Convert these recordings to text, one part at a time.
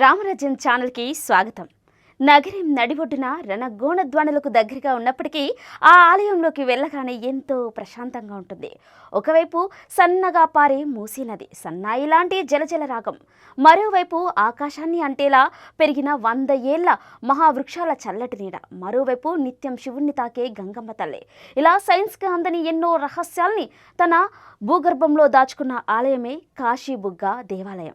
రామరాజ్యం ఛానల్కి స్వాగతం. నగరం నడిబొడ్డున రణగోణ ధ్వనులకు దగ్గరగా ఉన్నప్పటికీ ఆ ఆలయంలోకి వెళ్ళగానే ఎంతో ప్రశాంతంగా ఉంటుంది. ఒకవైపు సన్నగా పారే మూసీ నది సన్నాయి లాంటి జలజల రాగం. మరోవైపు ఆకాశాన్ని అంటేలా పెరిగిన వంద ఏళ్ళ మహావృక్షాల చల్లటి నీడ. మరోవైపు నిత్యం శివుణ్ణి తాకే గంగమ్మ తల్లి. ఇలా సైన్స్కి అందని ఎన్నో రహస్యాల్ని తన భూగర్భంలో దాచుకున్న ఆలయమే కాశీబుగ్గ దేవాలయం.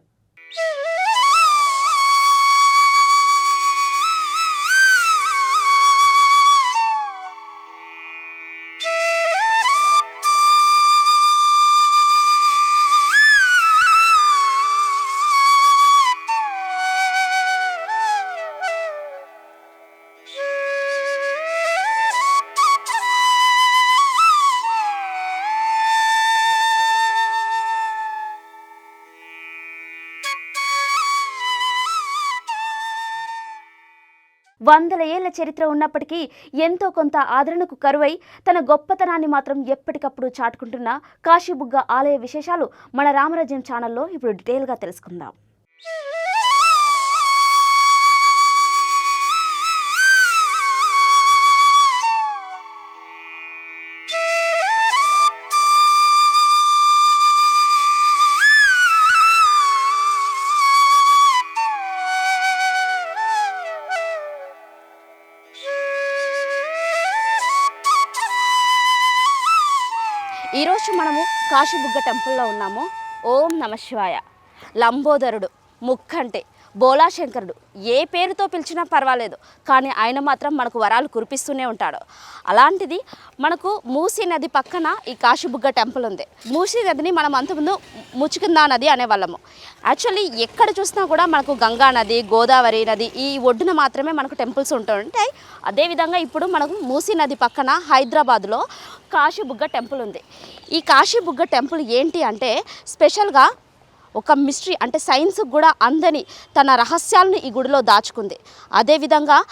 వందల ఏళ్ళ చరిత్ర ఉన్నప్పటికీ ఎంతో కొంత ఆదరణకు కరువై తన గొప్పతనాన్ని మాత్రం ఎప్పటికప్పుడు చాటుకుంటున్న కాశీబుగ్గ ఆలయ విశేషాలు మన రామరాజ్యం ఛానల్లో ఇప్పుడు డీటెయిల్గా తెలుసుకుందాం. ఈరోజు మనము కాశీబుగ్గ టెంపుల్లో ఉన్నాము. ఓం నమ శివాయ. లంబోదరుడు ముక్కంటే బోలాశంకరుడు. ఏ పేరుతో పిలిచినా పర్వాలేదు కానీ ఆయన మాత్రం మనకు వరాలు కురిపిస్తూనే ఉంటాడు. అలాంటిది మనకు మూసీ నది పక్కన ఈ కాశీబుగ్గ టెంపుల్ ఉంది. మూసీ నదిని మనం అంతకుముందు ముచ్చుకుందా నది అనేవాళ్ళము. యాక్చువల్లీ ఎక్కడ చూసినా కూడా మనకు గంగా నది గోదావరి నది ఈ ఒడ్డున మాత్రమే మనకు టెంపుల్స్ ఉంటుంటాయి అదేవిధంగా ఇప్పుడు మనకు మూసీ నది పక్కన హైదరాబాద్లో కాశీబుగ్గ టెంపుల్ ఉంది. ఈ కాశీబుగ్గ టెంపుల్ ఏంటి అంటే స్పెషల్గా ఒక మిస్టరీ అంటే సైన్స్ కూడా అందని తన రహస్యాలను ఈ గుడిలో దాచుకుంది. అదేవిధంగా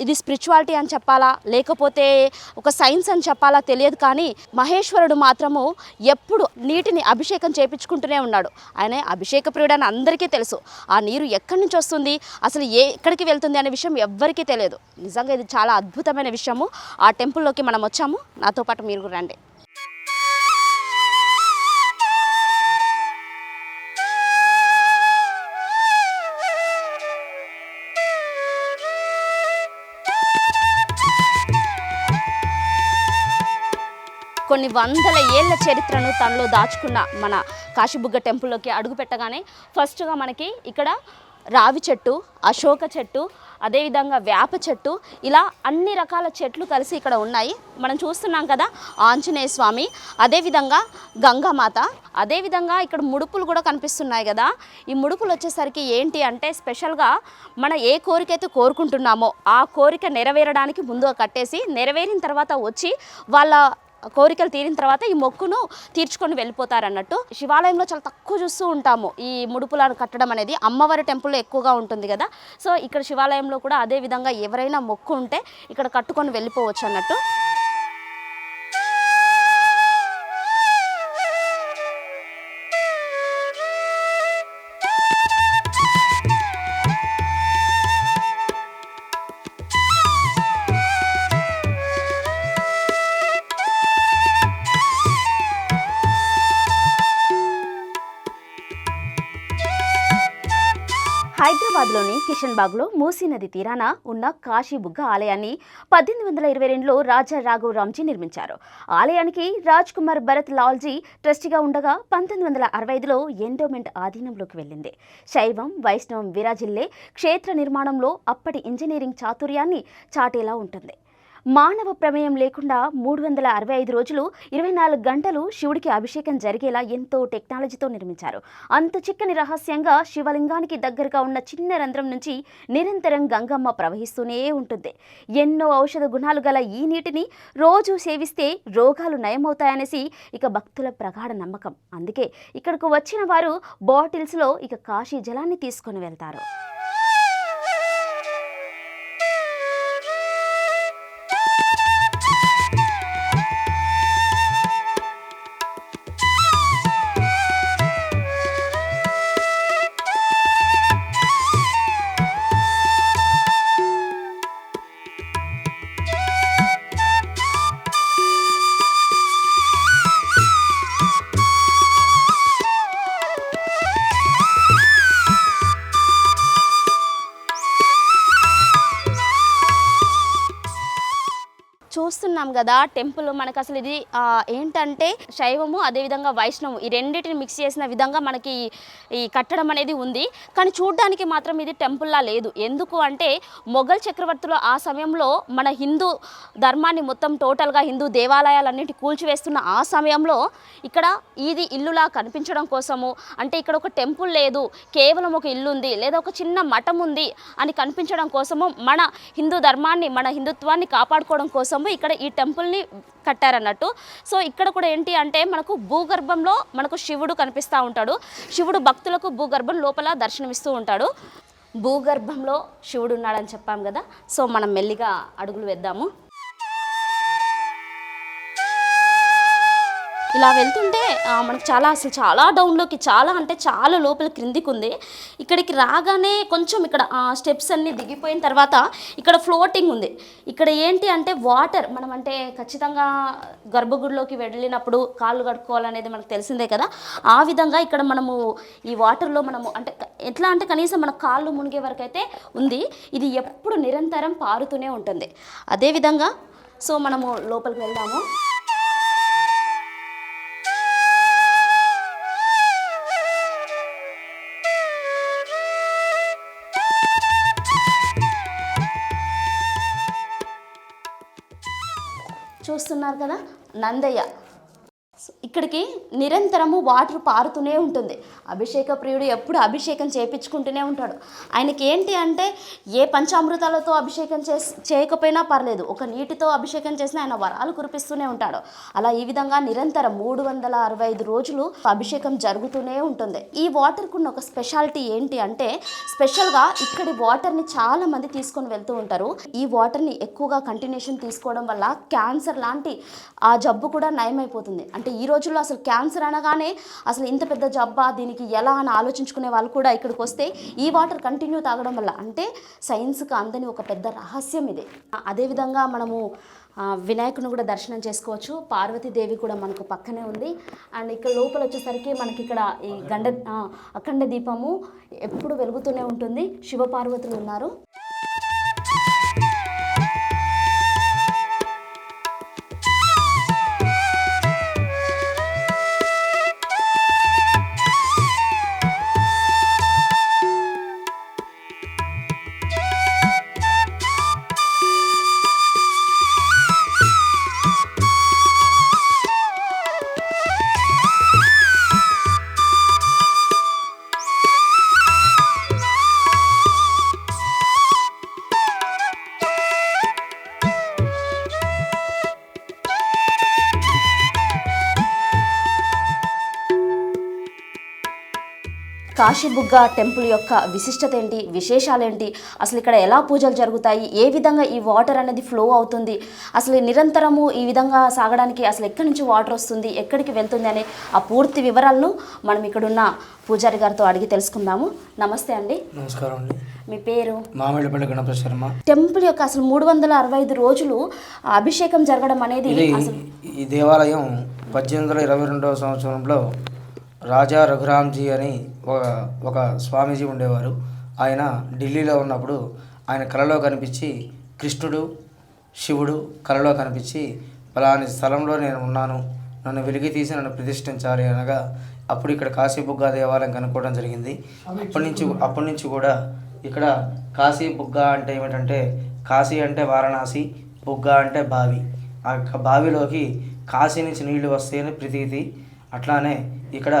ఇది స్పిరిచువాలిటీ అని చెప్పాలా? లేకపోతే ఒక సైన్స్ అని చెప్పాలా తెలియదు కానీ మహేశ్వరుడు మాత్రము ఎప్పుడు నీటిని అభిషేకం చేపించుకుంటూనే ఉన్నాడు. ఆయన అభిషేక ప్రియుడు అని అందరికీ తెలుసు. ఆ నీరు ఎక్కడి నుంచి వస్తుంది? అసలు ఏ ఎక్కడికి వెళ్తుంది అనే విషయం ఎవ్వరికీ తెలియదు. నిజంగా ఇది చాలా అద్భుతమైన విషయము. ఆ టెంపుల్లోకి మనం వచ్చాము. నాతో పాటు మీరు కూడా రండి. కొన్ని వందల ఏళ్ళ చరిత్రను తనలో దాచుకున్న మన కాశీబుగ్గ టెంపుల్లోకి అడుగు పెట్టగానే ఫస్ట్గా మనకి ఇక్కడ రావి చెట్టు అశోక చెట్టు అదేవిధంగా వేప చెట్టు ఇలా అన్ని రకాల చెట్లు కలిసి ఇక్కడ ఉన్నాయి. మనం చూస్తున్నాం కదా ఆంజనేయ స్వామి అదేవిధంగా గంగామాత అదేవిధంగా ఇక్కడ ముడుపులు కూడా కనిపిస్తున్నాయి కదా. ఈ ముడుపులు వచ్చేసరికి ఏంటి అంటే స్పెషల్గా మన ఏ కోరిక అయితే కోరుకుంటున్నామో ఆ కోరిక నెరవేరడానికి ముందుగా కట్టేసి నెరవేరిన తర్వాత వచ్చి వాళ్ళ కోరికలు తీరిన తర్వాత ఈ మొక్కును తీర్చుకొని వెళ్ళిపోతారన్నట్టు. శివాలయంలో చాలా తక్కువ చూస్తూ ఉంటాము. ఈ ముడుపులను కట్టడం అనేది అమ్మవారి టెంపుల్లో ఎక్కువగా ఉంటుంది కదా. సో ఇక్కడ శివాలయంలో కూడా అదే విధంగా ఎవరైనా మొక్కు ఉంటే ఇక్కడ కట్టుకొని వెళ్ళిపోవచ్చు అన్నట్టు. హైదరాబాద్లోని కిషన్ బాగ్లో మూసీ నది తీరాన ఉన్న కాశీబుగ్గ ఆలయాన్ని పద్దెనిమిది వందల ఇరవై రెండులో రాజా రాఘవ్ రామ్జీ నిర్మించారు. ఆలయానికి రాజ్ కుమార్ భరత్ లాల్జీ ట్రస్టీగా ఉండగా పంతొమ్మిది వందల అరవై ఐదులో ఎండోమెంట్ ఆధీనంలోకి వెళ్ళింది. శైవం వైష్ణవం విరాజిల్లే క్షేత్ర నిర్మాణంలో అప్పటి ఇంజనీరింగ్ చాతుర్యాన్ని చాటేలా ఉంటుంది. మానవ ప్రమేయం లేకుండా మూడు వందల అరవై ఐదు రోజులు ఇరవై నాలుగు గంటలు శివుడికి అభిషేకం జరిగేలా ఎంతో టెక్నాలజీతో నిర్మించారు. అంత చిక్కని రహస్యంగా శివలింగానికి దగ్గరగా ఉన్న చిన్న రంధ్రం నుంచి నిరంతరం గంగమ్మ ప్రవహిస్తూనే ఉంటుంది. ఎన్నో ఔషధ గుణాలు గల ఈ నీటిని రోజు సేవిస్తే రోగాలు నయమవుతాయనేసి ఇక భక్తుల ప్రగాఢ నమ్మకం. అందుకే ఇక్కడకు వచ్చిన వారు బాటిల్స్లో ఇక కాశీ జలాన్ని తీసుకొని వెళ్తారు. చూస్తున్నాం కదా టెంపుల్ మనకు అసలు ఇది ఏంటంటే శైవము అదేవిధంగా వైష్ణవం ఈ రెండింటిని మిక్స్ చేసిన విధంగా మనకి ఈ కట్టడం అనేది ఉంది. కానీ చూడడానికి మాత్రం ఇది టెంపుల్లా లేదు. ఎందుకు అంటే మొఘల్ చక్రవర్తులు ఆ సమయంలో మన హిందూ ధర్మాన్ని మొత్తం టోటల్గా హిందూ దేవాలయాలన్నిటి కూల్చివేస్తున్న ఆ సమయంలో ఇక్కడ ఇది ఇల్లులా కనిపించడం కోసము అంటే ఇక్కడ ఒక టెంపుల్ లేదు కేవలం ఒక ఇల్లు ఉంది లేదా ఒక చిన్న మఠం ఉంది అని కనిపించడం కోసము మన హిందూ ధర్మాన్ని మన హిందుత్వాన్ని కాపాడుకోవడం కోసము ఇక్కడ ఈ టెంపుల్ని కట్టారన్నట్టు. సో ఇక్కడ కూడా ఏంటి అంటే మనకు భూగర్భంలో మనకు శివుడు కనిపిస్తూ ఉంటాడు. శివుడు భక్తులకు భూగర్భం లోపల దర్శనమిస్తూ ఉంటాడు. భూగర్భంలో శివుడు ఉన్నాడని చెప్పాం కదా. సో మనం మెల్లిగా అడుగులు వేద్దాము. ఇలా వెళ్తుంటే మనకు చాలా అసలు చాలా డౌన్లోకి చాలా అంటే చాలా లోపల క్రిందికి ఉంది ఇక్కడికి రాగానే కొంచెం ఇక్కడ స్టెప్స్ అన్నీ దిగిపోయిన తర్వాత ఇక్కడ ఫ్లోటింగ్ ఉంది. ఇక్కడ ఏంటి అంటే వాటర్ మనం అంటే ఖచ్చితంగా గర్భగుడిలోకి వెళ్ళినప్పుడు కాళ్ళు కడుక్కోవాలనేది మనకు తెలిసిందే కదా. ఆ విధంగా ఇక్కడ మనము ఈ వాటర్లో మనము అంటే ఎట్లా అంటే కనీసం మన కాళ్ళు మునిగే వరకు అయితే ఉంది. ఇది ఎప్పుడు నిరంతరం పారుతూనే ఉంటుంది. అదేవిధంగా సో మనము లోపలికి వెళ్దాము. చూస్తున్నారు కదా నందయ్య. ఇక్కడికి నిరంతరము వాటర్ పారుతూనే ఉంటుంది. అభిషేక ప్రియుడు ఎప్పుడు అభిషేకం చేపించుకుంటూనే ఉంటాడు. ఆయనకి ఏంటి అంటే ఏ పంచామృతాలతో అభిషేకం చేసి చేయకపోయినా పర్లేదు. ఒక నీటితో అభిషేకం చేసినా ఆయన వరాలు కురిపిస్తూనే ఉంటాడు. అలా ఈ విధంగా నిరంతరం మూడు వందల అరవై ఐదు రోజులు అభిషేకం జరుగుతూనే ఉంటుంది. ఈ వాటర్కు ఉన్న ఒక స్పెషాలిటీ ఏంటి అంటే స్పెషల్గా ఇక్కడి వాటర్ని చాలా మంది తీసుకొని వెళ్తూ ఉంటారు. ఈ వాటర్ని ఎక్కువగా కంటిన్యూషన్ తీసుకోవడం వల్ల క్యాన్సర్ లాంటి ఆ జబ్బు కూడా నయమైపోతుంది. అంటే ఈ రోజుల్లో అసలు క్యాన్సర్ అనగానే అసలు ఇంత పెద్ద జబ్బా దీనికి ఎలా అని ఆలోచించుకునే వాళ్ళు కూడా ఇక్కడికి వస్తే ఈ వాటర్ కంటిన్యూ తాగడం వల్ల అంటే సైన్స్కి అందని ఒక పెద్ద రహస్యం ఇది. అదేవిధంగా మనము వినాయకుని కూడా దర్శనం చేసుకోవచ్చు. పార్వతీదేవి కూడా మనకు పక్కనే ఉంది. అండ్ ఇక్కడ లోపల వచ్చేసరికి మనకి ఇక్కడ ఈ గండ అఖండ దీపము ఎప్పుడు వెలుగుతూనే ఉంటుంది. శివపార్వతులు ఉన్నారు. కాశీబుగ్గ టెంపుల్ యొక్క విశిష్టత ఏంటి విశేషాలేంటి? అసలు ఇక్కడ ఎలా పూజలు జరుగుతాయి? ఏ విధంగా ఈ వాటర్ అనేది ఫ్లో అవుతుంది? అసలు నిరంతరము ఈ విధంగా సాగడానికి అసలు ఎక్కడి నుంచి వాటర్ వస్తుంది? ఎక్కడికి వెళ్తుంది? అనే ఆ పూర్తి వివరాలను మనం ఇక్కడున్న పూజారి గారితో అడిగి తెలుసుకుందాము. నమస్తే అండి. నమస్కారం అండి. మీ పేరు? మామిడిపల్లి గణపతి శర్మ. టెంపుల్ యొక్క అసలు మూడు వందల అరవై ఐదు రోజులు అభిషేకం జరగడం అనేది ఈ దేవాలయం పద్దెనిమిది వందల ఇరవై రెండవ సంవత్సరంలో రాజా రఘురామ్జీ అని ఒక ఒక స్వామీజీ ఉండేవారు. ఆయన ఢిల్లీలో ఉన్నప్పుడు ఆయన కలలో కనిపించి కృష్ణుడు శివుడు కలలో కనిపించి ఫలాని స్థలంలో నేను ఉన్నాను. నన్ను వెలిగి తీసి నన్ను ప్రతిష్ఠించాలి అనగా అప్పుడు ఇక్కడ కాశీబుగ్గా దేవాలయం కనుక్కోవడం జరిగింది. అప్పటి నుంచి అప్పటి నుంచి కూడా ఇక్కడ కాశీ బుగ్గ అంటే ఏమిటంటే కాశీ అంటే వారణాసి బుగ్గ అంటే బావి. ఆ యొక్క బావిలోకి కాశీ నుంచి నీళ్ళు వస్తాయని ప్రతీతి. అట్లానే ఇక్కడ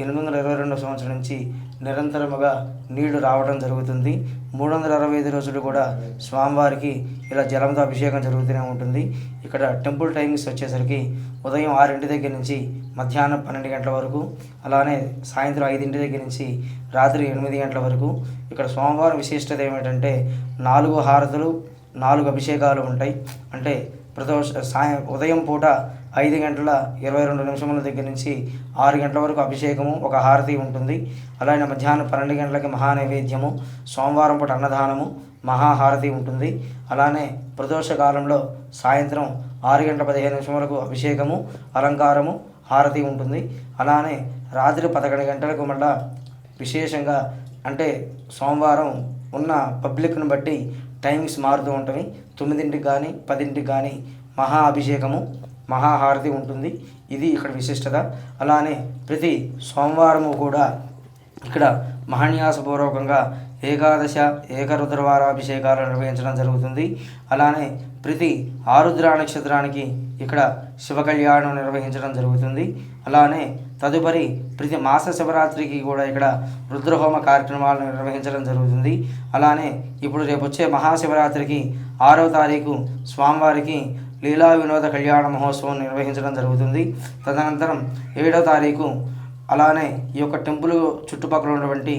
ఎనిమిది వందల ఇరవై రెండవ సంవత్సరం నుంచి నిరంతరముగా నీళ్ళు రావడం జరుగుతుంది. మూడు వందల అరవై ఐదు రోజులు కూడా స్వామివారికి ఇలా జలంతో అభిషేకం జరుగుతూనే ఉంటుంది. ఇక్కడ టెంపుల్ టైమింగ్స్ వచ్చేసరికి ఉదయం ఆరింటి దగ్గర నుంచి మధ్యాహ్నం పన్నెండు గంటల వరకు అలానే సాయంత్రం ఐదింటి దగ్గర నుంచి రాత్రి ఎనిమిది గంటల వరకు. ఇక్కడ సోమవారం విశిష్టత ఏమిటంటే నాలుగు హారతులు నాలుగు అభిషేకాలు ఉంటాయి. అంటే ప్రదోష సాయం ఉదయం పూట ఐదు గంటల ఇరవై రెండు నిమిషముల దగ్గర నుంచి ఆరు గంటల వరకు అభిషేకము ఒక హారతి ఉంటుంది. అలానే మధ్యాహ్నం పన్నెండు గంటలకి మహానైవేద్యము సోమవారం పూట అన్నదానము మహాహారతి ఉంటుంది. అలానే ప్రదోష కాలంలో సాయంత్రం ఆరు గంటల పదిహేను నిమిషం వరకు అభిషేకము అలంకారము హారతి ఉంటుంది. అలానే రాత్రి పదకొండు గంటలకు మళ్ళా విశేషంగా అంటే సోమవారం ఉన్న పబ్లిక్ను బట్టి టైమింగ్స్ మారుతూ ఉంటాయి. తొమ్మిదింటికి కానీ పదింటికి కానీ మహా అభిషేకము మహాహారతి ఉంటుంది. ఇది ఇక్కడ విశిష్టత. అలానే ప్రతి సోమవారము కూడా ఇక్కడ మహాన్యాసపూర్వకంగా ఏకాదశ ఏకరుద్రవారాభిషేకాలు నిర్వహించడం జరుగుతుంది. అలానే ప్రతి ఆరుద్ర నక్షత్రానికి ఇక్కడ శివ కళ్యాణం నిర్వహించడం జరుగుతుంది. అలానే తదుపరి ప్రతి మాస శివరాత్రికి కూడా ఇక్కడ రుద్రహోమ కార్యక్రమాలు నిర్వహించడం జరుగుతుంది. అలానే ఇప్పుడు రేపు వచ్చే మహాశివరాత్రికి ఆరో తారీఖు స్వామివారికి లీలా వినోద కళ్యాణ మహోత్సవం నిర్వహించడం జరుగుతుంది. తదనంతరం ఏడో తారీఖు అలానే ఈ యొక్క టెంపుల్ చుట్టుపక్కల ఉన్నటువంటి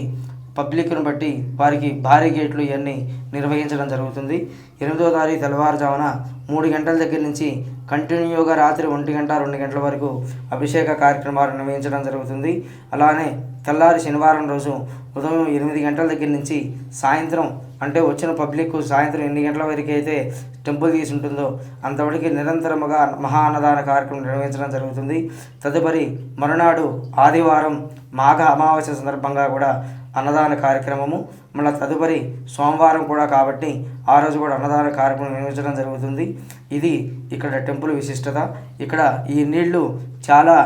పబ్లిక్ను బట్టి వారికి భారీ గేట్లు ఇవన్నీ నిర్వహించడం జరుగుతుంది. ఎనిమిదో తారీఖు తెల్లవారుజామున మూడు గంటల దగ్గర నుంచి కంటిన్యూగా రాత్రి ఒంటి గంట రెండు గంటల వరకు అభిషేక కార్యక్రమాలు నిర్వహించడం జరుగుతుంది. అలానే తెల్లారి శనివారం రోజు ఉదయం ఎనిమిది గంటల దగ్గర నుంచి సాయంత్రం అంటే వచ్చిన పబ్లిక్ సాయంత్రం ఎన్ని గంటల వరకు అయితే టెంపుల్ తీసి ఉంటుందో అంతవరకు నిరంతరముగా మహా అన్నదాన కార్యక్రమం నిర్వహించడం జరుగుతుంది. తదుపరి మరునాడు ఆదివారం మాఘ అమావాస్య సందర్భంగా కూడా అన్నదాన కార్యక్రమము. మళ్ళీ తదుపరి సోమవారం కూడా కాబట్టి ఆ రోజు కూడా అన్నదాన కార్యక్రమం నిర్వహించడం జరుగుతుంది. ఇది ఇక్కడ టెంపుల్ విశిష్టత. ఇక్కడ ఈ నీళ్ళు చాలా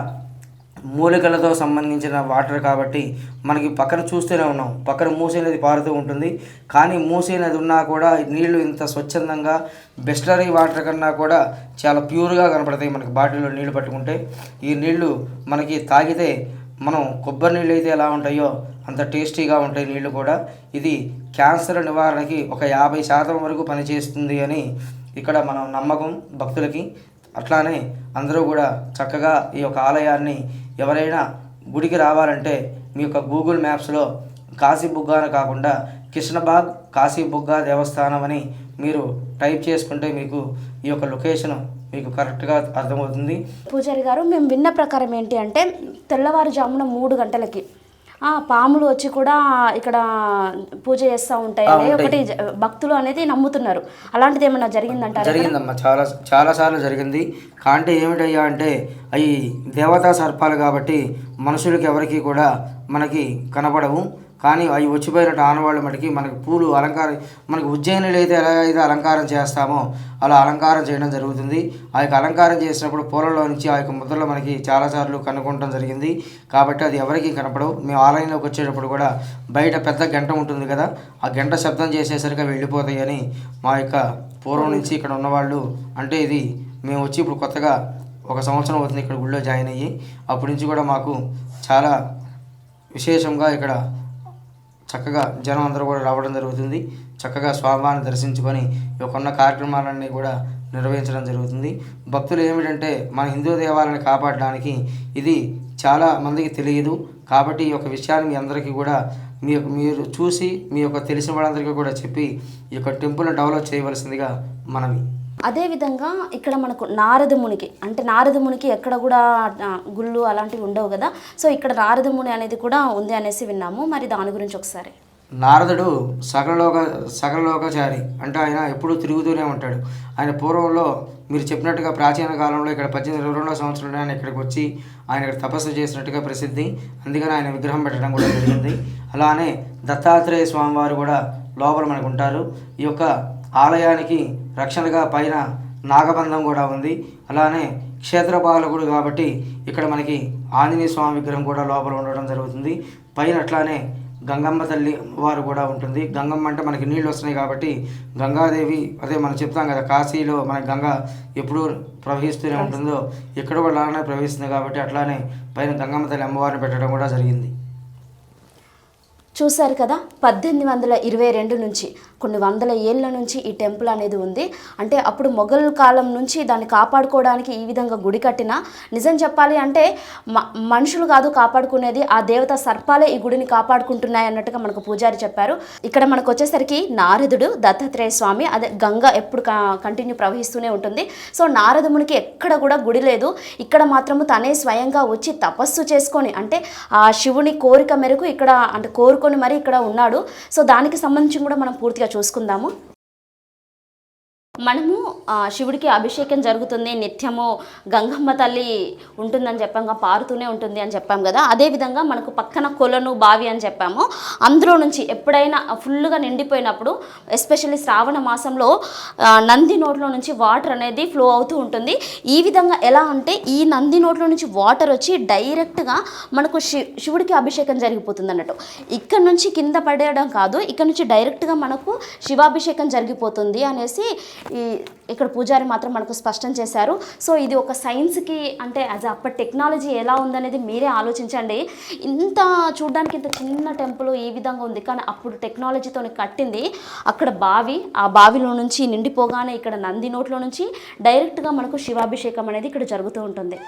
మూలికలతో సంబంధించిన వాటర్ కాబట్టి మనకి పక్కన చూస్తూనే ఉన్నాం. పక్కన మూసీ నది పారుతూ ఉంటుంది. కానీ మూసీ నది ఉన్నా కూడా నీళ్ళు ఇంత స్వచ్ఛందంగా బెస్టరీ వాటర్ కన్నా కూడా చాలా ప్యూర్గా కనపడతాయి మనకి బాటిల్లో నీళ్ళు పట్టుకుంటే. ఈ నీళ్ళు మనకి తాగితే మనం కొబ్బరి నీళ్ళు అయితే ఎలా ఉంటాయో అంత టేస్టీగా ఉంటాయి నీళ్ళు కూడా. ఇది క్యాన్సర్ నివారణకి ఒక యాభై శాతం వరకు పనిచేస్తుంది అని ఇక్కడ మనం నమ్మకం భక్తులకి. అట్లానే అందరూ కూడా చక్కగా ఈ యొక్క ఆలయాన్ని ఎవరైనా గుడికి రావాలంటే మీ యొక్క గూగుల్ మ్యాప్స్లో కాశీబుగ్గ అని కాకుండా కృష్ణబాగ్ కాశీబుగ్గ దేవస్థానం అని మీరు టైప్ చేసుకుంటే మీకు ఈ యొక్క లొకేషన్ మీకు కరెక్ట్గా అర్థమవుతుంది. పూజారి గారు మేము విన్న ప్రకారం ఏంటి అంటే తెల్లవారుజామున మూడు గంటలకి పాములు వచ్చి కూడా ఇక్కడ పూజ చేస్తూ ఉంటాయి ఆ, అనేది ఉంటాయి. ఒకటి భక్తులు అనేది నమ్ముతున్నారు. అలాంటిది ఏమన్నా జరిగిందంటారా? జరిగిందమ్మా. చాలా చాలా సార్లు జరిగింది. కాంటే ఏమిటయ్యా అంటే అవి దేవతా సర్పాలు కాబట్టి మనుషులకి ఎవరికి కూడా మనకి కనపడవు. కానీ అవి వచ్చిపోయినట్టు ఆనవాళ్ళు మనకి మనకి పూలు అలంకారం మనకి ఉజ్జయినిలో అయితే ఎలా అయితే అలంకారం చేస్తామో అలా అలంకారం చేయడం జరుగుతుంది. ఆ యొక్క అలంకారం చేసినప్పుడు పూలలో నుంచి ఆ యొక్క ముద్రలు మనకి చాలాసార్లు కనుక్కోవడం జరిగింది. కాబట్టి అది ఎవరికి కనపడవు. మేము ఆలయంలోకి వచ్చేటప్పుడు కూడా బయట పెద్ద గంట ఉంటుంది కదా ఆ గంట శబ్దం చేసేసరికి వెళ్ళిపోతాయని మా యొక్క పూర్వం నుంచి ఇక్కడ ఉన్నవాళ్ళు అంటే ఇది మేము వచ్చి ఇప్పుడు కొత్తగా ఒక సంవత్సరం అవుతుంది ఇక్కడ గుళ్ళో జాయిన్ అయ్యి. అప్పటి నుంచి కూడా మాకు చాలా విశేషంగా ఇక్కడ చక్కగా జనం అందరూ కూడా రావడం జరుగుతుంది. చక్కగా స్వామివారిని దర్శించుకొని ఈ యొక్క ఉన్న కార్యక్రమాలన్నీ కూడా నిర్వహించడం జరుగుతుంది. భక్తులు ఏమిటంటే మన హిందూ దేవాలయాన్ని కాపాడడానికి ఇది చాలా మందికి తెలియదు. కాబట్టి ఈ యొక్క విషయాన్ని మీ అందరికీ కూడా మీ యొక్క మీరు చూసి మీ యొక్క తెలిసిన వాళ్ళందరికీ కూడా చెప్పి ఈ యొక్క టెంపుల్ని డెవలప్ చేయవలసిందిగా మనవి. అదేవిధంగా ఇక్కడ మనకు నారద మునికి అంటే నారద మునికి ఎక్కడ కూడా గుళ్ళు అలాంటివి ఉండవు కదా. సో ఇక్కడ నారద ముని అనేది కూడా ఉంది అనేసి విన్నాము. మరి దాని గురించి ఒకసారి. నారదుడు సకలలోక సకలలోకచారి అంటే ఆయన ఎప్పుడూ తిరుగుతూనే ఉంటాడు. ఆయన పూర్వంలో మీరు చెప్పినట్టుగా ప్రాచీన కాలంలో ఇక్కడ పద్దెనిమిది ఇరవై రెండవ సంవత్సరంలో ఆయన ఇక్కడికి వచ్చి ఆయన ఇక్కడ తపస్సు చేసినట్టుగా ప్రసిద్ధి. అందుకని ఆయన విగ్రహం పెట్టడం కూడా జరిగింది. అలానే దత్తాత్రేయ స్వామివారు కూడా లోపల మనకు ఉంటారు. ఈ యొక్క ఆలయానికి రక్షణగా పైన నాగబంధం కూడా ఉంది. అలానే క్షేత్రపాలకుడు కాబట్టి ఇక్కడ మనకి ఆంజనేయ స్వామి విగ్రహం కూడా లోపల ఉండడం జరుగుతుంది. పైన అట్లానే గంగమ్మ తల్లి వారు కూడా ఉంటుంది. గంగమ్మ అంటే మనకి నీళ్ళు వస్తున్నాయి కాబట్టి గంగాదేవి అదే మనం చెప్తాం కదా కాశీలో మన గంగ ఎప్పుడు ప్రవహిస్తూనే ఉంటుందో ఇక్కడ కూడా అలానే ప్రవహిస్తుంది కాబట్టి అట్లానే పైన గంగమ్మ తల్లి అమ్మవారిని పెట్టడం కూడా జరిగింది. చూశారు కదా పద్దెనిమిది వందల ఇరవై రెండు నుంచి కొన్ని వందల ఏళ్ళ నుంచి ఈ టెంపుల్ అనేది ఉంది. అంటే అప్పుడు మొఘల్ కాలం నుంచి దాన్ని కాపాడుకోవడానికి ఈ విధంగా గుడి కట్టిన నిజం చెప్పాలి అంటే మ- మనుషులు కాదు కాపాడుకునేది ఆ దేవత సర్పాలే ఈ గుడిని కాపాడుకుంటున్నాయి అన్నట్టుగా మనకు పూజారి చెప్పారు. ఇక్కడ మనకు వచ్చేసరికి నారదుడు దత్తాత్రేయ స్వామి అదే గంగ ఎప్పుడు కంటిన్యూ ప్రవహిస్తూనే ఉంటుంది. సో నారదమునికి ఎక్కడ కూడా గుడి లేదు. ఇక్కడ మాత్రము తనే స్వయంగా వచ్చి తపస్సు చేసుకొని అంటే ఆ శివుని కోరిక మేరకు ఇక్కడ అంటే కోరుకొని మరి ఇక్కడ ఉన్నాడు. సో దానికి సంబంధించి కూడా మనం పూర్తిగా చూసుకుందాము. మనము శివుడికి అభిషేకం జరుగుతుంది నిత్యము గంగమ్మ తల్లి ఉంటుందని చెప్పాం పారుతూనే ఉంటుంది అని చెప్పాం కదా. అదేవిధంగా మనకు పక్కన కొలను బావి అని చెప్పాము. అందులో నుంచి ఎప్పుడైనా ఫుల్గా నిండిపోయినప్పుడు ఎస్పెషల్లీ శ్రావణ మాసంలో నంది నోట్లో నుంచి వాటర్ అనేది ఫ్లో అవుతూ ఉంటుంది. ఈ విధంగా ఎలా అంటే ఈ నంది నోట్లో నుంచి వాటర్ వచ్చి డైరెక్ట్గా మనకు శి శివుడికి అభిషేకం జరిగిపోతుంది అన్నట్టు ఇక్కడ నుంచి కింద పడేయడం కాదు ఇక్కడ నుంచి డైరెక్ట్గా మనకు శివాభిషేకం జరిగిపోతుంది అనేసి ఈ ఇక్కడ పూజారి మాత్రం మనకు స్పష్టం చేశారు. సో ఇది ఒక సైన్స్కి అంటే యాజ్ అప్పటి టెక్నాలజీ ఎలా ఉందనేది మీరే ఆలోచించండి. ఇంత చూడడానికి ఇంత చిన్న టెంపుల్ ఈ విధంగా ఉంది. కానీ అప్పుడు టెక్నాలజీతో కట్టింది అక్కడ బావి. ఆ బావిలో నుంచి నిండిపోగానే ఇక్కడ నంది నోట్లో నుంచి డైరెక్ట్గా మనకు శివాభిషేకం అనేది ఇక్కడ జరుగుతూ ఉంటుంది.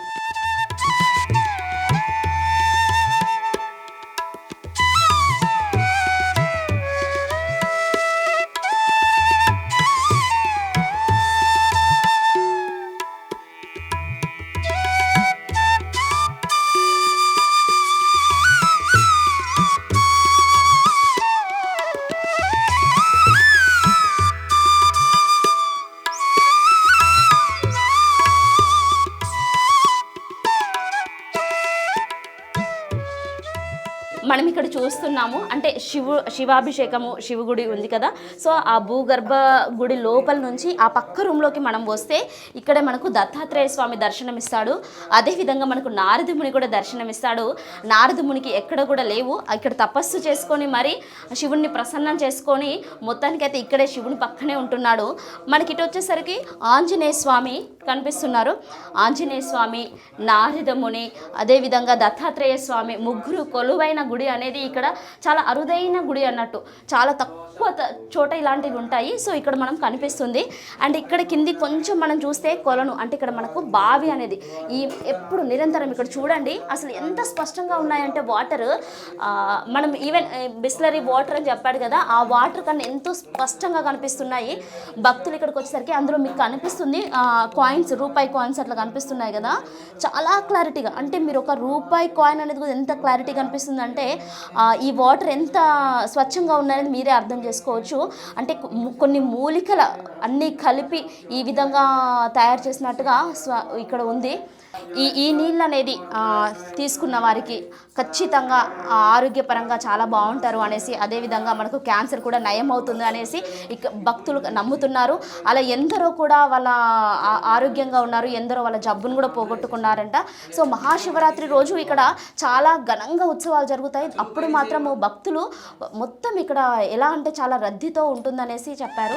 మనం ఇక్కడ చూస్తున్నాము అంటే శివు శివాభిషేకము శివగుడి ఉంది కదా. సో ఆ భూగర్భ గుడి లోపల నుంచి ఆ పక్క రూమ్లోకి మనం వస్తే ఇక్కడే మనకు దత్తాత్రేయ స్వామి దర్శనం ఇస్తాడు అదేవిధంగా మనకు నారదుముని కూడా దర్శనం ఇస్తాడు నారదమునికి ఎక్కడ కూడా లేవు. ఇక్కడ తపస్సు చేసుకొని మరి శివుణ్ణి ప్రసన్నం చేసుకొని మొత్తానికైతే ఇక్కడే శివుని పక్కనే ఉంటున్నాడు. మనకి ఇటు వచ్చేసరికి ఆంజనేయ స్వామి కనిపిస్తున్నారు. ఆంజనేయ స్వామి నారదముని అదేవిధంగా దత్తాత్రేయ స్వామి ముగ్గురు కొలువైన గుడి అనేది ఇక్కడ చాలా అరుదైన గుడి అన్నట్టు. చాలా తక్కువ త- చోట ఇలాంటివి ఉంటాయి. సో ఇక్కడ మనం కనిపిస్తుంది. అండ్ ఇక్కడ కింది కొంచెం మనం చూస్తే కొలను అంటే ఇక్కడ మనకు బావి అనేది. ఈ ఎప్పుడు నిరంతరం ఇక్కడ చూడండి. అసలు ఎంత స్పష్టంగా ఉన్నాయంటే వాటర్. మనం ఈవెన్ బిస్లరీ వాటర్ అని చెప్పాడు కదా ఆ వాటర్ కన్నా ఎంతో స్పష్టంగా కనిపిస్తున్నాయి. భక్తులు ఇక్కడికి వచ్చేసరికి అందులో మీకు కనిపిస్తుంది. కాయిన్స్ రూపాయి కాయిన్స్ అట్లా కనిపిస్తున్నాయి కదా. చాలా క్లారిటీగా అంటే మీరు ఒక రూపాయి కాయిన్ అనేది కూడా ఎంత క్లారిటీ కనిపిస్తుంది అంటే ఈ వాటర్ ఎంత స్వచ్ఛంగా ఉన్నాయని మీరే అర్థం చేసుకోవచ్చు. అంటే కొన్ని మూలికల అన్నీ కలిపి ఈ విధంగా తయారు చేసినట్టుగా స్వ ఇక్కడ ఉంది. ఈ ఈ నీళ్ళు అనేది తీసుకున్న వారికి ఖచ్చితంగా ఆరోగ్యపరంగా చాలా బాగుంటారు అనేసి అదేవిధంగా మనకు క్యాన్సర్ కూడా నయం అవుతుంది అనేసి ఇక భక్తులు నమ్ముతున్నారు. అలా ఎందరో కూడా వాళ్ళ ఆ- ఆరోగ్యంగా ఉన్నారు ఎందరో వాళ్ళ జబ్బును కూడా పోగొట్టుకున్నారంట. సో మహాశివరాత్రి రోజు ఇక్కడ చాలా ఘనంగా ఉత్సవాలు జరుగుతాయి. అప్పుడు మాత్రము భక్తులు మొత్తం ఇక్కడ ఎలా అంటే చాలా రద్దీతో ఉంటుందనేసి చెప్పారు.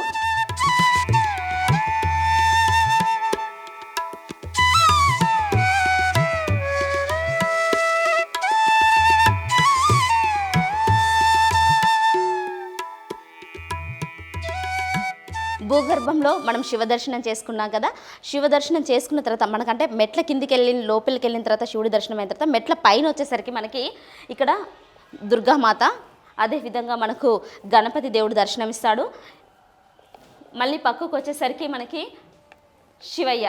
భూగర్భంలో మనం శివ దర్శనం చేసుకున్నాం కదా శివ దర్శనం చేసుకున్న తర్వాత మనకంటే మెట్ల కిందికి వెళ్ళిన లోపలికి వెళ్ళిన తర్వాత శివుడి దర్శనం అయిన తర్వాత మెట్ల పైన వచ్చేసరికి మనకి ఇక్కడ దుర్గామాత అదేవిధంగా మనకు గణపతి దేవుడు దర్శనం ఇస్తాడు మళ్ళీ పక్కకు వచ్చేసరికి మనకి శివయ్య.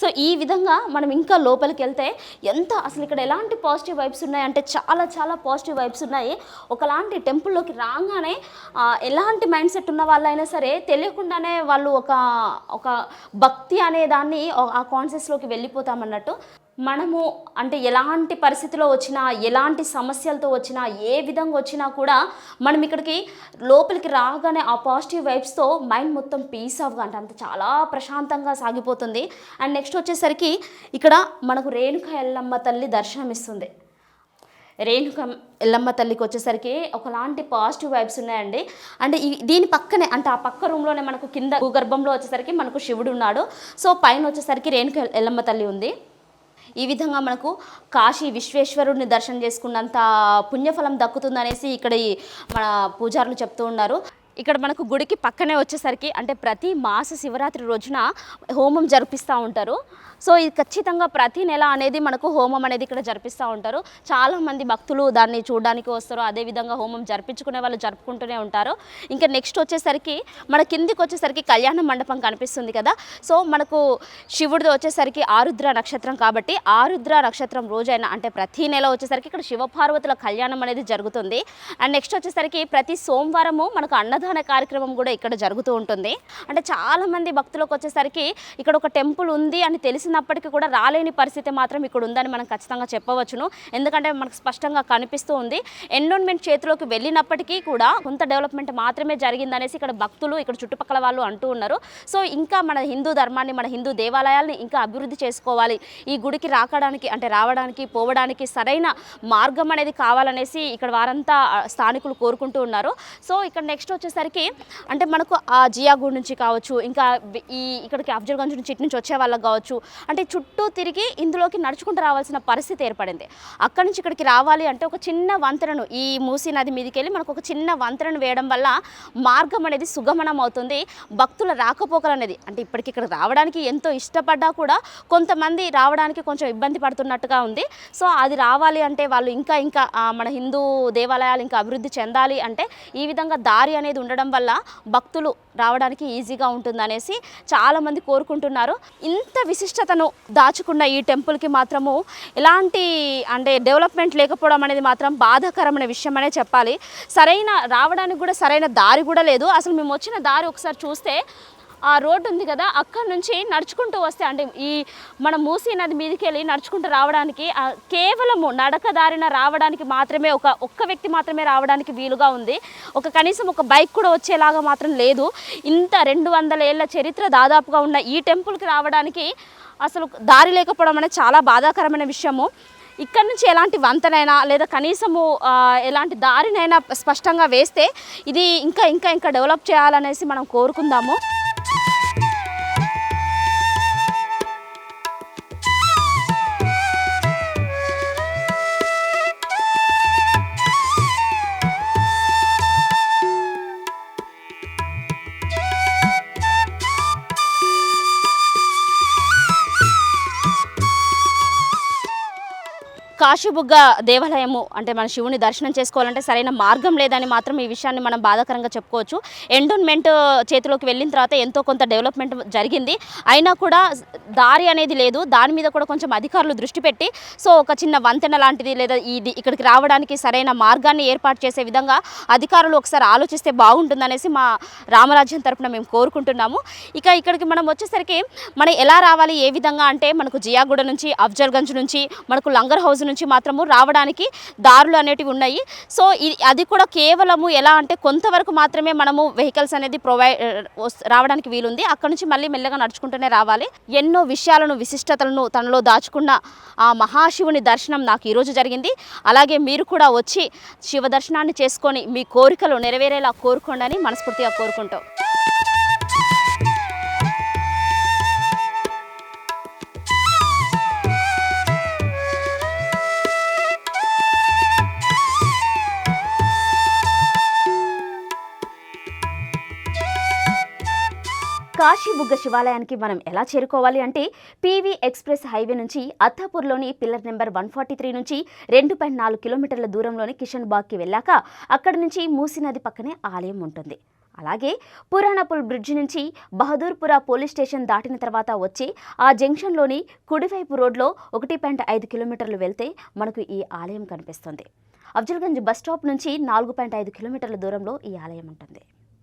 సో ఈ విధంగా మనం ఇంకా లోపలికి వెళ్తే ఎంత అసలు ఇక్కడ ఎలాంటి పాజిటివ్ వైబ్స్ ఉన్నాయంటే చాలా చాలా పాజిటివ్ వైబ్స్ ఉన్నాయి. ఒకలాంటి టెంపుల్లోకి రాగానే ఎలాంటి మైండ్ సెట్ ఉన్న వాళ్ళైనా సరే తెలియకుండానే వాళ్ళు ఒక ఒక భక్తి అనే దాన్ని ఆ కాన్షియస్లోకి వెళ్ళిపోతామన్నట్టు. మనము అంటే ఎలాంటి పరిస్థితిలో వచ్చినా ఎలాంటి సమస్యలతో వచ్చినా ఏ విధంగా వచ్చినా కూడా మనం ఇక్కడికి లోపలికి రాగానే ఆ పాజిటివ్ వైబ్స్తో మైండ్ మొత్తం పీస్ ఆఫ్గా అంటే అంత చాలా ప్రశాంతంగా సాగిపోతుంది. అండ్ నెక్స్ట్ వచ్చేసరికి ఇక్కడ మనకు రేణుక ఎల్లమ్మ తల్లి దర్శనం ఇస్తుంది రేణుక ఎల్లమ్మ తల్లికి వచ్చేసరికి ఒకలాంటి పాజిటివ్ వైబ్స్ ఉన్నాయండి. అంటే ఈ దీని పక్కనే అంటే ఆ పక్క రూమ్లోనే మనకు కింద భూగర్భంలో వచ్చేసరికి మనకు శివుడు ఉన్నాడు. సో పైన వచ్చేసరికి రేణుక ఎల్లమ్మ తల్లి ఉంది. ఈ విధంగా మనకు కాశీ విశ్వేశ్వరుడిని దర్శనం చేసుకున్నంత పుణ్యఫలం దక్కుతుందనేసి ఇక్కడ ఈ మన పూజారులు చెప్తూ ఉన్నారు. ఇక్కడ మనకు గుడికి పక్కనే వచ్చేసరికి అంటే ప్రతి మాస శివరాత్రి రోజున హోమం జరిపిస్తూ ఉంటారు. సో ఇది ఖచ్చితంగా ప్రతి నెల అనేది మనకు హోమం అనేది ఇక్కడ జరిపిస్తూ ఉంటారు. చాలా మంది భక్తులు దాన్ని చూడడానికి వస్తారు. అదేవిధంగా హోమం జరిపించుకునే వాళ్ళు జరుపుకుంటూనే ఉంటారు. ఇంకా నెక్స్ట్ వచ్చేసరికి మన కిందికి వచ్చేసరికి కళ్యాణ మండపం కనిపిస్తుంది కదా. సో మనకు శివుడిది వచ్చేసరికి ఆరుద్ర నక్షత్రం కాబట్టి ఆరుద్ర నక్షత్రం రోజైనా అంటే ప్రతి నెల వచ్చేసరికి ఇక్కడ శివపార్వతుల కళ్యాణం అనేది జరుగుతుంది. అండ్ నెక్స్ట్ వచ్చేసరికి ప్రతి సోమవారము మనకు అన్నదాన కార్యక్రమం కూడా ఇక్కడ జరుగుతూ ఉంటుంది. అంటే చాలామంది భక్తులకు వచ్చేసరికి ఇక్కడ ఒక టెంపుల్ ఉంది అని తెలిసిన తెలిసినప్పటికీ కూడా రాలేని పరిస్థితి మాత్రం ఇక్కడ ఉందని మనం ఖచ్చితంగా చెప్పవచ్చును. ఎందుకంటే మనకు స్పష్టంగా కనిపిస్తూ ఉంది. ఎన్విరాన్మెంట్ చేతిలోకి వెళ్ళినప్పటికీ కూడా కొంత డెవలప్మెంట్ మాత్రమే జరిగిందనేసి ఇక్కడ భక్తులు ఇక్కడ చుట్టుపక్కల వాళ్ళు అంటూ ఉన్నారు. సో ఇంకా మన హిందూ ధర్మాన్ని మన హిందూ దేవాలయాల్ని ఇంకా అభివృద్ధి చేసుకోవాలి. ఈ గుడికి రాకడానికి అంటే రావడానికి పోవడానికి సరైన మార్గం అనేది కావాలనేసి ఇక్కడ వారంతా స్థానికులు కోరుకుంటూ ఉన్నారు. సో ఇక్కడ నెక్స్ట్ వచ్చేసరికి అంటే మనకు ఆ జియాగూడ్ నుంచి కావచ్చు ఇంకా ఈ ఇక్కడికి అఫ్జల్గంజ్ నుంచి ఇటు నుంచి వచ్చే వాళ్ళకి కావచ్చు అంటే చుట్టూ తిరిగి ఇందులోకి నడుచుకుంటూ రావాల్సిన పరిస్థితి ఏర్పడింది. అక్కడి నుంచి ఇక్కడికి రావాలి అంటే ఒక చిన్న వంతెనను ఈ మూసీ నది మీదకి వెళ్ళి మనకు ఒక చిన్న వంతెనను వేయడం వల్ల మార్గం అనేది సుగమనం అవుతుంది. భక్తుల రాకపోకలు అనేది అంటే ఇప్పటికి ఇక్కడ రావడానికి ఎంతో ఇష్టపడ్డా కూడా కొంతమంది రావడానికి కొంచెం ఇబ్బంది పడుతున్నట్టుగా ఉంది. సో అది రావాలి అంటే వాళ్ళు ఇంకా ఇంకా మన హిందూ దేవాలయాలు ఇంకా అభివృద్ధి చెందాలి అంటే ఈ విధంగా దారి అనేది ఉండడం వల్ల భక్తులు రావడానికి ఈజీగా ఉంటుందనేసి చాలామంది కోరుకుంటున్నారు. ఇంత ప్రత్యేకతను దాచుకున్న ఈ టెంపుల్కి మాత్రము ఎలాంటి అంటే డెవలప్మెంట్ లేకపోవడం అనేది మాత్రం బాధాకరమైన విషయం అనే చెప్పాలి. సరైన రావడానికి కూడా సరైన దారి కూడా లేదు. అసలు మేము వచ్చిన దారి ఒకసారి చూస్తే ఆ రోడ్డు ఉంది కదా అక్కడ నుంచి నడుచుకుంటూ వస్తే అంటే ఈ మన మూసీ నది మీదకి వెళ్ళి నడుచుకుంటూ రావడానికి కేవలము నడక దారిన రావడానికి మాత్రమే ఒక ఒక్క వ్యక్తి మాత్రమే రావడానికి వీలుగా ఉంది. ఒక కనీసం ఒక బైక్ కూడా వచ్చేలాగా మాత్రం లేదు. ఇంత రెండు వందల ఏళ్ళ చరిత్ర దాదాపుగా ఉన్న ఈ టెంపుల్కి రావడానికి అసలు దారి లేకపోవడం అనేది చాలా బాధాకరమైన విషయము. ఇక్కడ నుంచి ఎలాంటి వంతనైనా లేదా కనీసము ఎలాంటి దారినైనా స్పష్టంగా వేస్తే ఇది ఇంకా ఇంకా ఇంకా డెవలప్ చేయాలనేసి మనం కోరుకుందాము. కాశీబుగ్గ దేవాలయము అంటే మన శివుని దర్శనం చేసుకోవాలంటే సరైన మార్గం లేదని మాత్రం ఈ విషయాన్ని మనం బాధాకరంగా చెప్పుకోవచ్చు. ఎండోన్మెంట్ చేతిలోకి వెళ్ళిన తర్వాత ఎంతో కొంత డెవలప్మెంట్ జరిగింది. అయినా కూడా దారి అనేది లేదు. దాని మీద కూడా కొంచెం అధికారులు దృష్టి పెట్టి సో ఒక చిన్న వంతెన లాంటిది లేదా ఇది ఇక్కడికి రావడానికి సరైన మార్గాన్ని ఏర్పాటు చేసే విధంగా అధికారులు ఒకసారి ఆలోచిస్తే బాగుంటుందనేసి మా రామరాజ్యం తరపున మేము కోరుకుంటున్నాము. ఇక ఇక్కడికి మనం వచ్చేసరికి మనం ఎలా రావాలి ఏ విధంగా అంటే మనకు జియాగూడ నుంచి అఫ్జల్గంజ్ నుంచి మనకు లంగర్ హౌస్ నుంచి మాత్రము రావడానికి దారులు అనేటివి ఉన్నాయి. సో ఇది అది కూడా కేవలము ఎలా అంటే కొంతవరకు మాత్రమే మనము వెహికల్స్ అనేది ప్రొవైడ్ రావడానికి వీలుంది. అక్కడ నుంచి మళ్ళీ మెల్లగా నడుచుకుంటూనే రావాలి. ఎన్నో విషయాలను విశిష్టతలను తనలో దాచుకున్న ఆ మహాశివుని దర్శనం నాకు ఈరోజు జరిగింది. అలాగే మీరు కూడా వచ్చి శివ దర్శనాన్ని చేసుకొని మీ కోరికలు నెరవేరేలా కోరుకోండి అని మనస్ఫూర్తిగా కోరుకుంటాం కాశీబుగ్గ శివాలయానికి మనం ఎలా చేరుకోవాలి అంటే పీవీ ఎక్స్ప్రెస్ హైవే నుంచి అత్తాపూర్లోని pillar number one forty three నుంచి రెండు పాయింట్ నాలుగు కిలోమీటర్ల దూరంలోని కిషన్ బాగ్కి వెళ్ళాక అక్కడి నుంచి మూసీ నది పక్కనే ఆలయం ఉంటుంది. అలాగే పురాణపుల్ బ్రిడ్జ్ నుంచి బహదూర్పుర పోలీస్ స్టేషన్ దాటిన తర్వాత వచ్చి ఆ జంక్షన్లోని కుడివైపు రోడ్లో ఒకటి పాయింట్ ఐదు కిలోమీటర్లు వెళ్తే మనకు ఈ ఆలయం కనిపిస్తుంది. అఫ్జల్గంజ్ బస్ స్టాప్ నుంచి నాలుగు పాయింట్ ఐదు కిలోమీటర్ల దూరంలో ఈ ఆలయం ఉంటుంది.